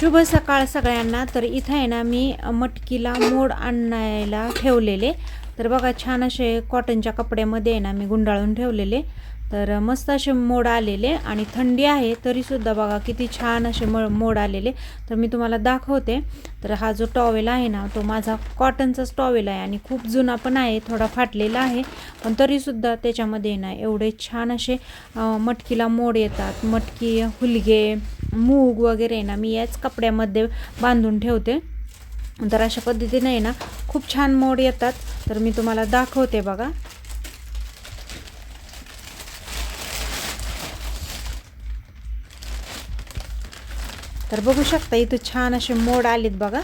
शुभ सकाळ सगळ्यांना. तर इथं आहे ना मी मटकीला मोड आणायला ठेवलेले. तर बघा छान असे कॉटनच्या कपड्यामध्ये आहे ना मी गुंडाळून ठेवलेले. तर मस्त असे मोड आलेले आणि थंडी आहे तरीसुद्धा बघा किती छान असे म मोड आलेले. तर मी तुम्हाला दाखवते. तर हा जो टॉवेल आहे ना तो माझा कॉटनचाच टॉवेल आहे आणि खूप जुना पण आहे थोडा फाटलेला आहे. पण तरीसुद्धा त्याच्यामध्ये ना एवढे छान असे मटकीला मोड येतात. मटकी हुलगे मूग वगैरे ना मी याच कपड्यामध्ये बांधून ठेवते. तर अशा पद्धतीने आहे ना खूप छान मोड येतात. तर मी तुम्हाला दाखवते बघा. तर बघू शकता इथं छान असे मोड आलेत बघा.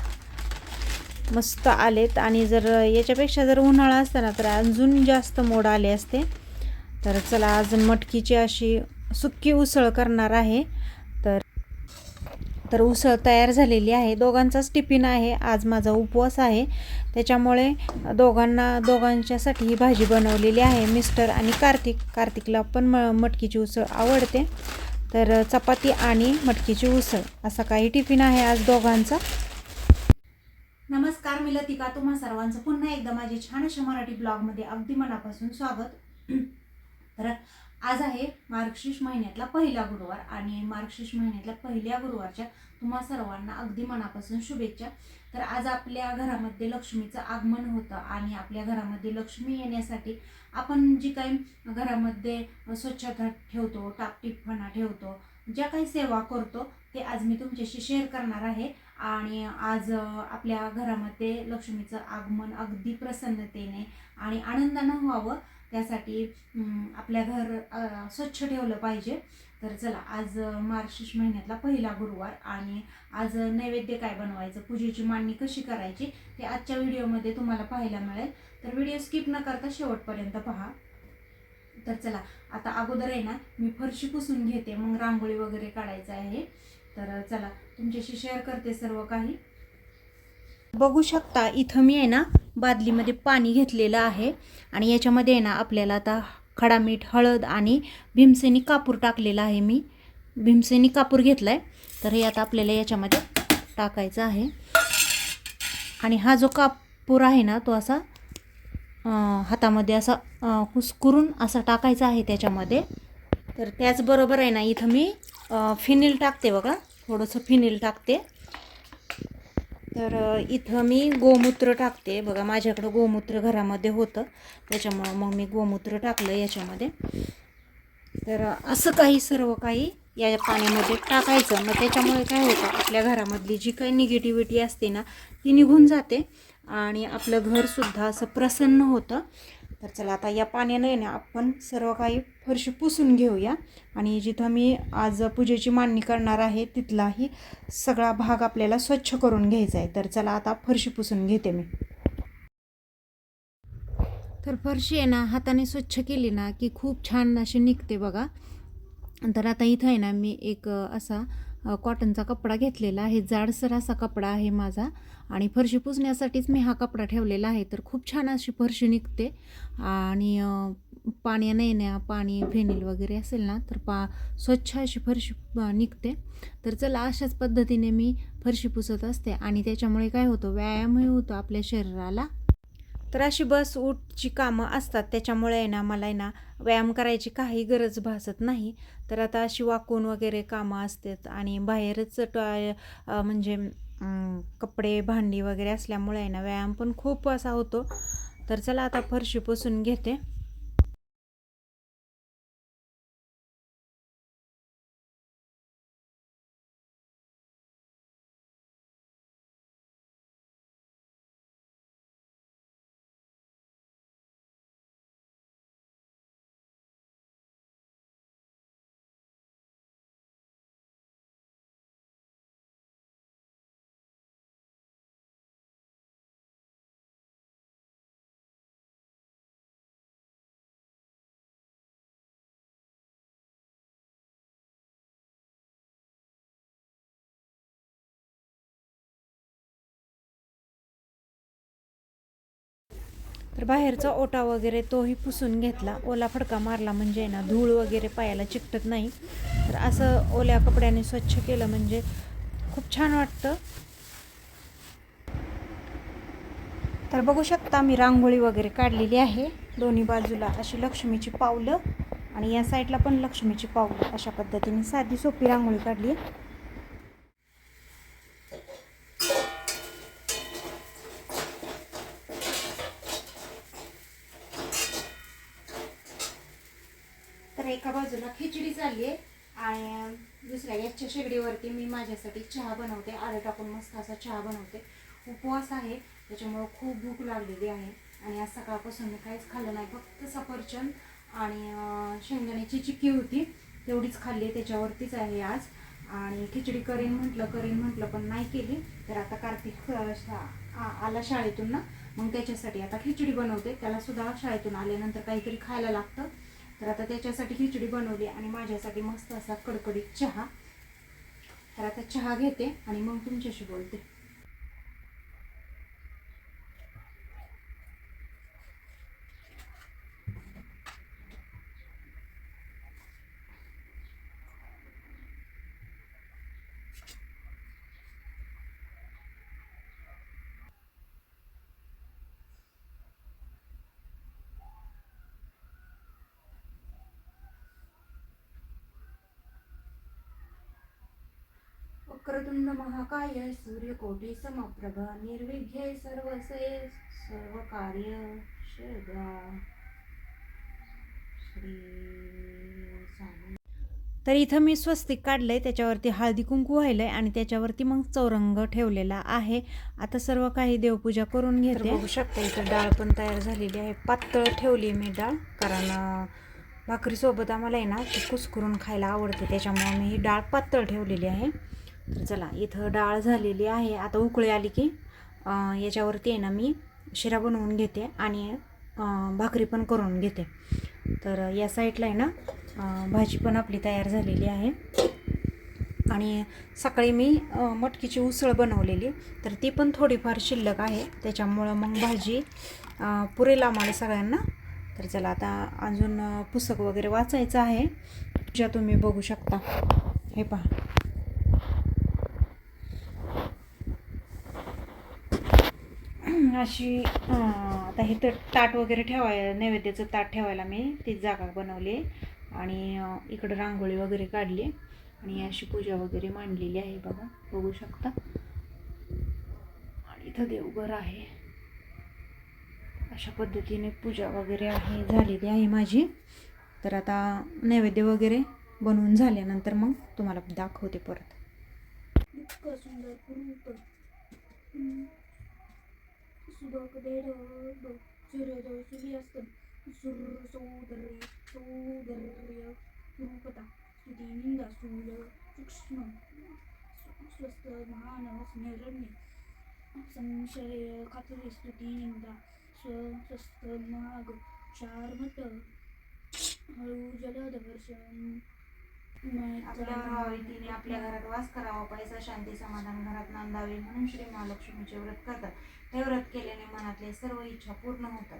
मस्त आलेत आणि जर याच्यापेक्षा जर उन्हाळा असता ना तर अजून जास्त मोड आले असते. तर चला आज मटकीची अशी सुक्की उसळ करणार आहे. तर तर उसळ तयार झालेली आहे. दोघांचाच टिफिन आहे. आज माझा उपवास आहे. त्याच्यामुळे दोघांना दोघांच्यासाठी ही भाजी बनवलेली आहे. मिस्टर आणि कार्तिक. कार्तिकला पण म मटकीची उसळ आवडते. तर चपाती आणि मटकीची उसळ असा काही टिफिन आहे आज दोघांचा. नमस्कार मी लतिका. तुम्हा सर्वांचं पुन्हा एकदा माझे छानशा मराठी ब्लॉगमध्ये अगदी मनापासून स्वागत. तर आज आहे मार्गशीर्ष महिन्यातला पहिला गुरुवार आणि मार्गशीर्ष महिन्यातल्या पहिल्या गुरुवारच्या तुम्हा सर्वांना अगदी मनापासून शुभेच्छा. तर आज आपल्या घरामध्ये लक्ष्मीचं आगमन होतं आणि आपल्या घरामध्ये लक्ष्मी येण्यासाठी आपण जी काही घरामध्ये स्वच्छता ठेवतो टापटीपणा ठेवतो ज्या काही सेवा करतो ते आज मी तुमच्याशी शेअर करणार आहे. आणि आज आपल्या घरामध्ये लक्ष्मीचं आगमन अगदी प्रसन्नतेने आणि आनंदानं व्हावं. त्यासाठी आपल्या घर स्वच्छ ठेवलं पाहिजे. तर चला आज मार्च महिन्यातला पहिला गुरुवार आणि आज नैवेद्य काय बनवायचं पूजेची मांडणी कशी करायची ते आजच्या व्हिडिओमध्ये तुम्हाला पाहायला मिळेल. तर व्हिडिओ स्किप न करता शेवटपर्यंत पहा. तर चला आता अगोदर आहे ना मी फरशी पुसून घेते मग रांगोळी वगैरे काढायचं आहे. तर चला तुमच्याशी शेअर करते सर्व काही. बघू शकता इथं मी आहे ना बादलीमध्ये पाणी घेतलेलं आहे. आणि याच्यामध्ये आहे ना आपल्याला आता खडा मीठ हळद आणि भीमसेनी कापूर टाकलेला आहे मी. भीमसेनी कापूर घेतला आहे तर हे आता आपल्याला याच्यामध्ये टाकायचं आहे. आणि हा जो कापूर आहे ना तो असा हातामध्ये असा कुसकुरून कुस्करून असा टाकायचा आहे त्याच्यामध्ये. तर त्याचबरोबर आहे ना इथं मी फिनिल टाकते बघा. थोडंसं फिनिल टाकते. तर इथं मी गोमूत्र टाकते. बघा माझ्याकडं गोमूत्र घरामध्ये होतं. त्याच्यामुळं मग मी गोमूत्र टाकलं याच्यामध्ये. तर असं काही सर्व काही या पाण्यामध्ये टाकायचं. मग त्याच्यामुळे काय होतं आपल्या घरामधली जी काही निगेटिव्हिटी असते ना ती निघून जाते. आणि आपलं घरसुद्धा असं प्रसन्न होतं. तर चला आता या पाण्याने ना आपण सर्व काही फरशी पुसून घेऊया. आणि जिथं मी आज पूजेची मांडणी करणार आहे तिथलाही सगळा भाग आपल्याला स्वच्छ करून घ्यायचा आहे. तर चला आता फरशी पुसून घेते मी. तर फरशी आहे ना हाताने स्वच्छ केली ना की खूप छान अशी निघते बघा. तर आता इथं आहे ना मी एक असा कॉटनचा कपडा घेतलेला आहे. जाडसर असा कपडा आहे माझा आणि फरशी पुसण्यासाठीच मी हा कपडा ठेवलेला आहे. तर खूप छान अशी फरशी निघते. आणि पाण्या नेण्या पाणी फेनिल वगैरे असेल ना तर पा स्वच्छ अशी फरशी निघते. तर चला अशाच पद्धतीने मी फरशी पुसत असते. आणि त्याच्यामुळे काय होतं व्यायामही होतो आपल्या शरीराला. तर अशी बस उठची कामं असतात. त्याच्यामुळे आहे ना मला आहे ना व्यायाम करायची काही गरज भासत नाही. तर आता अशी वाकून वगैरे कामं असतात आणि बाहेरच टॉय म्हणजे कपडे भांडी वगैरे असल्यामुळे आहे ना व्यायाम पण खूप असा होतो. तर चला आता फरशी पुसून घेते. तर बाहेरचा ओटा वगैरे तोही पुसून घेतला. ओला फडका मारला म्हणजे ना धूळ वगैरे पायाला चिकटत नाही. तर असं ओल्या कपड्याने स्वच्छ केलं म्हणजे खूप छान वाटतं. तर बघू शकता मी रांगोळी वगैरे काढलेली आहे. दोन्ही बाजूला अशी लक्ष्मीची पावलं आणि या साईडला पण लक्ष्मीची पावलं. अशा पद्धतीने साधी सोपी रांगोळी काढली. खिचडी चालली आहे. आणि दुसऱ्या गॅसच्या शेगडीवरती मी माझ्यासाठी चहा बनवते. आलं टाकून मस्त असा चहा बनवते. उपवास आहे. त्याच्यामुळं खूप भूक लागलेली आहे. आणि आज सकाळपासून मी काहीच खाल्लं नाही. फक्त सफरचंद आणि शेंगदाण्याची चिक्की होती. तेवढीच खाल्ली त्याच्यावरतीच आहे आज. आणि खिचडी करेन म्हटलं करेन म्हटलं पण नाही केली. तर आता कार्तिक आ- आला शाळेतून ना. मग त्याच्यासाठी आता खिचडी बनवते. त्याला सुद्धा शाळेतून आल्यानंतर काहीतरी खायला लागतं. तर आता त्याच्यासाठी खिचडी बनवली आणि माझ्यासाठी मस्त असा कडकडीत चहा. तर आता चहा घेते आणि मग तुमच्याशी बोलते. वक्रतुंड महाकाय सूर्यकोटी समप्रभ निर्विघ्ये सर्वसे सर्व कार्य श्री तर इथं मी स्वस्तिक काढलंय त्याच्यावरती हळदी कुंकू व्हायलंय आणि त्याच्यावरती मग चौरंग ठेवलेला आहे. आता सर्व काही देवपूजा करून घेते. बघू शकता इथं डाळ पण तयार झालेली आहे. पातळ ठेवली मी डाळ कारण भाकरीसोबत आम्हाला आहे ना ती कुस्करून खायला आवडते. त्याच्यामुळे मी ही डाळ पातळ ठेवलेली आहे. तर चला इथं डाळ झालेली आहे. आता उकळी आली की याच्यावरती आहे ना मी शिरा बनवून घेते आणि भाकरी पण करून घेते. तर या साईडला आहे ना भाजी पण आपली तयार झालेली आहे. आणि सकाळी मी मटकीची उसळ बनवलेली. तर ती पण थोडीफार शिल्लक आहे. त्याच्यामुळं मग भाजी पुरेल आम्हाला सगळ्यांना. तर चला आता अजून पुस्तक वगैरे वाचायचं आहे. ज्या तुम्ही बघू शकता. हे पहा. अशी आता हे तर ताट वगैरे ठेवाय नैवेद्याचं ताट ठेवायला मी ती जागा बनवली आणि इकडं रांगोळी वगैरे काढली आणि अशी पूजा वगैरे मांडलेली आहे बघा बघू शकता. आणि इथं देवघर आहे. अशा पद्धतीने पूजा वगैरे आहे झालेली आहे माझी. तर आता नैवेद्य वगैरे बनवून झाल्यानंतर मग तुम्हाला दाखवते परत. संशय खात्री स्तुती निंदा स्वस्त माग चारमत हळू जलद वर्षण आपल्यावर व्हावी तिने आपल्या घरात वास करावा पैसा शांती समाधान घरात नांदावे म्हणून श्री महालक्ष्मीचे व्रत करतात. हे व्रत केल्याने मनातले सर्व इच्छा पूर्ण होतात.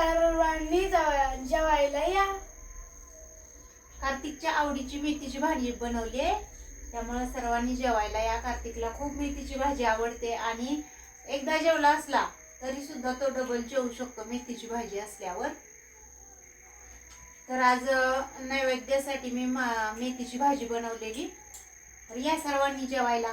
सर्वांनी जेवायला या. कार्तिकच्या आवडीची मेथीची भाजी बनवली आहे. त्यामुळे सर्वांनी जेवायला या. कार्तिकला खूप मेथीची भाजी आवडते आणि एकदा जेवला असला तरी सुद्धा तो डबल जेवू शकतो मेथीची भाजी असल्यावर. तर आज नैवेद्यासाठी मी मा- मेथीची भाजी बनवलेली. तर या सर्वांनी जेवायला.